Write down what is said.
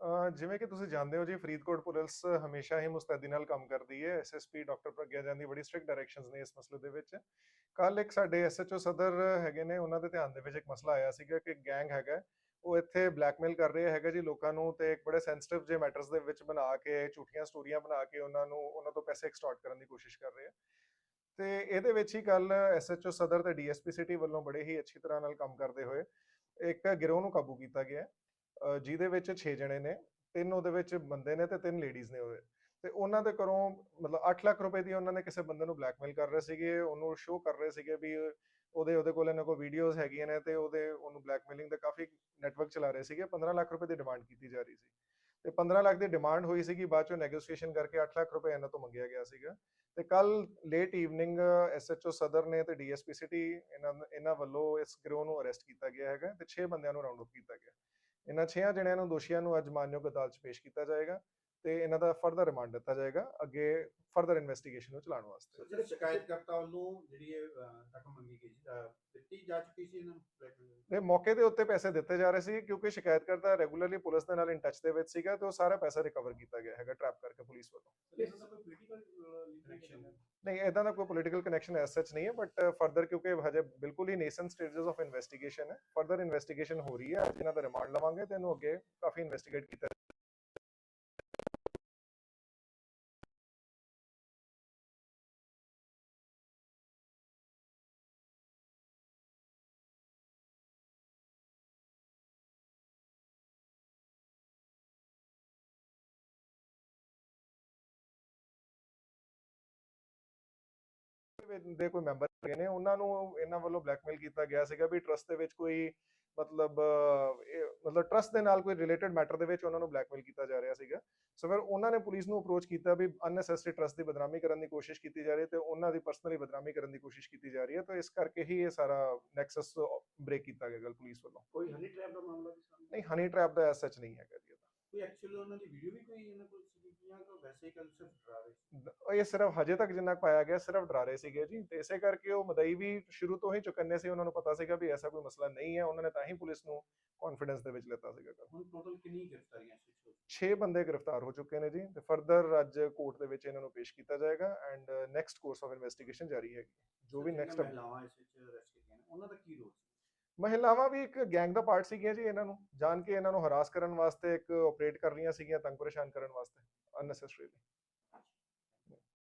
ਅਹ ਜਿਵੇਂ ਕਿ ਤੁਸੀਂ ਜਾਣਦੇ ਹੋ ਜੀ, ਫਰੀਦਕੋਟ ਪੁਲਿਸ ਹਮੇਸ਼ਾ ਹੀ ਮੁਸਤੈਦੀ ਨਾਲ ਕੰਮ ਕਰਦੀ ਹੈ। ਐਸਐਸਪੀ ਡਾਕਟਰ ਪ੍ਰਗਿਆ ਜਾਨ ਦੀ ਬੜੀ ਸਟ੍ਰਿਕਟ ਡਾਇਰੈਕਸ਼ਨਸ ਨੇ ਇਸ ਮਸਲੇ ਦੇ ਵਿੱਚ। ਕੱਲ ਇੱਕ ਸਾਡੇ ਐਸਐਚਓ ਸਦਰ ਹੈਗੇ ਨੇ, ਉਹਨਾਂ ਦੇ ਧਿਆਨ ਦੇ ਵਿੱਚ ਇੱਕ ਮਸਲਾ ਆਇਆ ਸੀਗਾ ਕਿ ਗੈਂਗ ਹੈਗਾ ਉਹ ਇੱਥੇ ਬਲੈਕਮੇਲ ਕਰ ਰਹੇ ਹੈਗਾ ਜੀ ਲੋਕਾਂ ਨੂੰ ਤੇ ਇੱਕ ਬੜੇ ਸੈਂਸਿਟਿਵ ਜੇ ਮੈਟਰਸ ਦੇ ਵਿੱਚ ਬਣਾ ਕੇ, ਝੂਠੀਆਂ ਸਟੋਰੀਆਂ ਬਣਾ ਕੇ ਉਹਨਾਂ ਨੂੰ, ਉਹਨਾਂ ਤੋਂ ਪੈਸੇ ਐਕਸਟੋਰਟ ਕਰਨ ਦੀ ਕੋਸ਼ਿਸ਼ ਕਰ ਰਹੇ ਆ। ਤੇ ਇਹਦੇ ਵਿੱਚ ਹੀ ਕੱਲ ਐਸਐਚਓ ਸਦਰ ਤੇ ਡੀਐਸਪੀ ਸਿਟੀ ਵੱਲੋਂ ਬੜੇ ਹੀ ਅੱਛੀ ਤਰ੍ਹਾਂ ਨਾਲ ਕੰਮ ਕਰਦੇ ਹੋਏ ਇੱਕ ਗਿਰੋਹ ਨੂੰ ਕਾਬੂ ਕੀਤਾ ਗਿਆ ਹੈ, ਜਿਹਦੇ ਵਿੱਚ 6 ਜਣੇ ਨੇ ਤਿੰਨ ਉਹਦੇ ਵਿੱਚ ਬੰਦੇ ਨੇ ਤੇ ਤਿੰਨ ਲੇਡੀਜ਼ ਨੇ ਉਹਦੇ। ਤੇ ਉਹਨਾਂ ਦੇ ਘਰੋਂ ਮਤਲਬ 8 ਲੱਖ ਰੁਪਏ ਦੀ ਉਹਨਾਂ ਨੇ ਕਿਸੇ ਬੰਦੇ ਨੂੰ ਬਲੈਕਮੇਲ ਕਰ ਰਹੇ ਸੀਗੇ ਉਹਨੂੰ ਸ਼ੋਅ ਕਰ ਰਹੇ ਸੀਗੇ ਵੀ ਉਹਦੇ ਉਹਦੇ ਕੋਲ ਇਹਨਾਂ ਕੋਲ ਵੀਡੀਓਜ਼ ਹੈਗੀਆਂ ਨੇ ਤੇ ਉਹਦੇ ਉਹਨੂੰ ਬਲੈਕਮੇਲਿੰਗ ਦਾ ਕਾਫੀ ਨੈਟਵਰਕ ਚਲਾ ਰਹੇ ਸੀਗੇ 15 ਲੱਖ ਰੁਪਏ ਦੀ ਡਿਮਾਂਡ ਕੀਤੀ ਜਾ ਰਹੀ ਸੀ। ਤੇ 15 ਲੱਖ ਦੀ ਡਿਮਾਂਡ ਹੋਈ ਸੀਗੀ, ਬਾਅਦ ਚੋਂ ਨੈਗੋਸ਼ੀਏਸ਼ਨ ਕਰਕੇ 8 ਲੱਖ ਰੁਪਏ ਇਹਨਾਂ ਤੋਂ ਮੰਗਿਆ ਗਿਆ ਸੀਗਾ। ਤੇ ਕੱਲ ਲੇਟ ਈਵਨਿੰਗ ਐਸਐਚਓ ਸਦਰ ਨੇ ਤੇ ਡੀਐਸਪੀ ਸਿਟੀ ਇਹਨਾਂ ਇਹਨਾਂ ਵੱਲੋਂ ਇਸ ਗਰੋਹ ਨੂੰ ਅਰੈਸਟ ਕੀਤਾ ਗਿਆ ਹੈਗਾ ਤੇ 6 ਬੰਦਿਆਂ ਨੂੰ ਰਾਉਂਡ ਅਪ ਕੀਤਾ ਗਿਆ। ਇਹਨਾਂ 6 ਜਣਿਆਂ ਨੂੰ ਦੋਸ਼ੀਆਂ ਨੂੰ ਅੱਜ ਮਾਨਯੋਗ ਅਦਾਲਤ 'ਚ ਪੇਸ਼ ਕੀਤਾ ਜਾਏਗਾ। ਤੇ ਇਹਨਾਂ ਦਾ ਫਰਦਰ ਰਿਮਾਂਡ ਦਿੱਤਾ ਜਾਏਗਾ ਅੱਗੇ ਫਰਦਰ ਇਨਵੈਸਟੀਗੇਸ਼ਨ ਨੂੰ ਚਲਾਉਣ ਵਾਸਤੇ। ਜਿਹੜੇ ਸ਼ਿਕਾਇਤਕਰਤਾ ਵੱਲੋਂ ਜਿਹੜੀ ਇਹ ਰਕਮ ਮੰਗੀ ਗਈ ਦਿੱਤੀ ਜਾ ਚੁੱਕੀ ਸੀ ਇਹਨਾਂ ਨੂੰ? ਤੇ ਮੌਕੇ ਦੇ ਉੱਤੇ ਪੈਸੇ ਦਿੱਤੇ ਜਾ ਰਹੇ ਸੀ ਕਿਉਂਕਿ ਸ਼ਿਕਾਇਤਕਰਤਾ ਰੈਗੂਲਰਲੀ ਪੁਲਿਸ ਦੇ ਨਾਲ ਇਨ ਟੱਚ ਦੇ ਵਿੱਚ ਸੀਗਾ ਤੇ ਉਹ ਸਾਰਾ ਪੈਸਾ ਰਿਕਵਰ ਕੀਤਾ ਗਿਆ ਹੈਗਾ ਟ੍ਰੈਪ ਕਰਕੇ ਪੁਲਿਸ ਵੱਲੋਂ। ਨਹੀਂ ਇਦਾਂ ਦਾ ਕੋਈ ਪੋਲੀਟੀਕਲ ਕਨੈਕਸ਼ਨ ਐਸ ਸੱਚ ਨਹੀਂ ਹੈ ਬਟ ਫਰਦਰ ਕਿਉਂਕਿ ਹਜੇ ਬਿਲਕੁਲ ਹੀ ਨੇਸਨ ਸਟੇਜਸ ਆਫ ਇਨਵੈਸਟੀਗੇਸ਼ਨ ਹੈ। ਫਰਦਰ ਇਨਵੈਸਟੀਗੇਸ਼ਨ ਹੋ ਰਹੀ ਹੈ ਅੱਜ ਇਹਨਾਂ ਦਾ ਰਿਮਾਂਡ ਲਵਾਂਗੇ ਤੇ ਇਹਨੂੰ ਅੱਗੇ ਕਾਫੀ ਇਨਵੈਸਟੀਗੇਟ ਕੀਤਾ ਦੇ ਕੋਈ ਮੈਂਬਰ ਹੈਗੇ ਨੇ ਉਹਨਾਂ ਨੂੰ ਇਹਨਾਂ ਵੱਲੋਂ ਬਲੈਕਮੇਲ ਕੀਤਾ ਗਿਆ ਸੀਗਾ ਵੀ ਟਰਸਟ ਦੇ ਵਿੱਚ ਕੋਈ ਮਤਲਬ ਮਤਲਬ ਟਰਸਟ ਦੇ ਨਾਲ ਕੋਈ ਰਿਲੇਟਡ ਮੈਟਰ ਦੇ ਵਿੱਚ ਉਹਨਾਂ ਨੂੰ ਬਲੈਕਮੇਲ ਕੀਤਾ ਜਾ ਰਿਹਾ ਸੀਗਾ ਸੋ ਫਿਰ ਉਹਨਾਂ ਨੇ ਪੁਲਿਸ ਨੂੰ ਅਪਰੋਚ ਕੀਤਾ ਵੀ ਅਨਨੈਸੈਸਰੀ ਟਰਸਟ ਦੀ ਬਦਨਾਮੀ ਕਰਨ ਦੀ ਕੋਸ਼ਿਸ਼ ਕੀਤੀ ਜਾ ਰਹੀ ਹੈ ਤੇ ਉਹਨਾਂ ਦੀ ਪਰਸਨਲੀ ਬਦਨਾਮੀ ਕਰਨ ਦੀ ਕੋਸ਼ਿਸ਼ ਕੀਤੀ ਜਾ ਰਹੀ ਹੈ ਤਾਂ ਇਸ ਕਰਕੇ ਹੀ ਇਹ ਸਾਰਾ ਨੈਕਸਸ ਬ੍ਰੇਕ ਕੀਤਾ ਗਿਆ ਗੱਲ ਪੁਲਿਸ ਵੱਲੋਂ ਕੋਈ ਹਨੀ ਟ੍ਰੈਪ ਦਾ ਮਾਮਲਾ ਵੀ ਸਾਹਮਣੇ ਨਹੀਂ ਹਨੀ ਟ੍ਰੈਪ ਦਾ ਐਸ ਸੱਚ ਨਹੀਂ ਹੈਗਾ। ਕੋਈ ਐਕਚੁਅਲੀ ਉਹਨਾਂ ਦੀ ਵੀਡੀਓ ਵੀ ਕੋਈ ਇਹਨਾਂ ਕੋਲ ਸੀ ਜਾਂ ਤਾਂ ਵੈਸੇ ਹੀ ਕੱਲ ਸਿਰਫ ਡਰਾ ਰਹੇ ਸੀ ਦ- ਇਹ ਸਿਰਫ ਹਜੇ ਤੱਕ ਜਿੰਨਾ ਪਾਇਆ ਗਿਆ ਸਿਰਫ ਡਰਾ ਰਹੇ ਸੀਗੇ ਜੀ ਤੇ ਇਸੇ ਕਰਕੇ ਉਹ ਮਦਈ ਵੀ ਸ਼ੁਰੂ ਤੋਂ ਹੀ ਚੁਕੰਨੇ ਸੀ ਉਹਨਾਂ ਨੂੰ ਪਤਾ ਸੀਗਾ ਵੀ ਐਸਾ ਕੋਈ ਮਸਲਾ ਨਹੀਂ ਹੈ ਉਹਨਾਂ ਨੇ ਤਾਂ ਹੀ ਪੁਲਿਸ ਨੂੰ ਕੌਨਫੀਡੈਂਸ ਦੇ ਵਿੱਚ ਲਿੱਤਾ ਸੀਗਾ ਹੁਣ ਟੋਟਲ ਕਿੰਨੀ ਗ੍ਰਿਫਤਾਰੀਆਂ ਸੀ 6 ਬੰਦੇ ਗ੍ਰਿਫਤਾਰ ਹੋ ਚੁੱਕੇ ਨੇ ਜੀ ਤੇ ਫਰਦਰ ਅੱਜ ਕੋਰਟ ਦੇ ਵਿੱਚ ਇਹਨਾਂ ਨੂੰ ਪੇਸ਼ ਕੀਤਾ ਜਾਏਗਾ and next course of investigation ਜਾਰੀ ਹੈਗੀ ਜੋ ਵੀ ਜਿਹੜੀਆਂ ਨੈਕਸਟ ਮਹਿਲਾਵਾਂ ਇਸ ਵਿੱਚ ਅਰੈਸਟ ਕੀਤੀਆਂ ਨੇ ਉਹਨਾਂ ਦਾ ਕੀ ਰੋਲ ਸੀ ਮਹਿਲਾਵਾਂ ਵੀ ਇੱਕ ਗੈਂਗ ਦਾ ਪਾਰਟ ਸੀਗੀਆਂ ਜੀ ਇਹਨਾਂ ਨੂੰ, ਜਾਣ ਕੇ ਇਹਨਾਂ ਨੂੰ ਹਰਾਸ ਕਰਨ ਵਾਸਤੇ ਇੱਕ ਆਪਰੇਟ ਕਰ ਰਹੀਆਂ ਸੀਗੀਆਂ, ਤੰਗ ਪਰੇਸ਼ਾਨ ਕਰਨ ਵਾਸਤੇ ਅਨਨੈਸੈਸਰੀਲੀ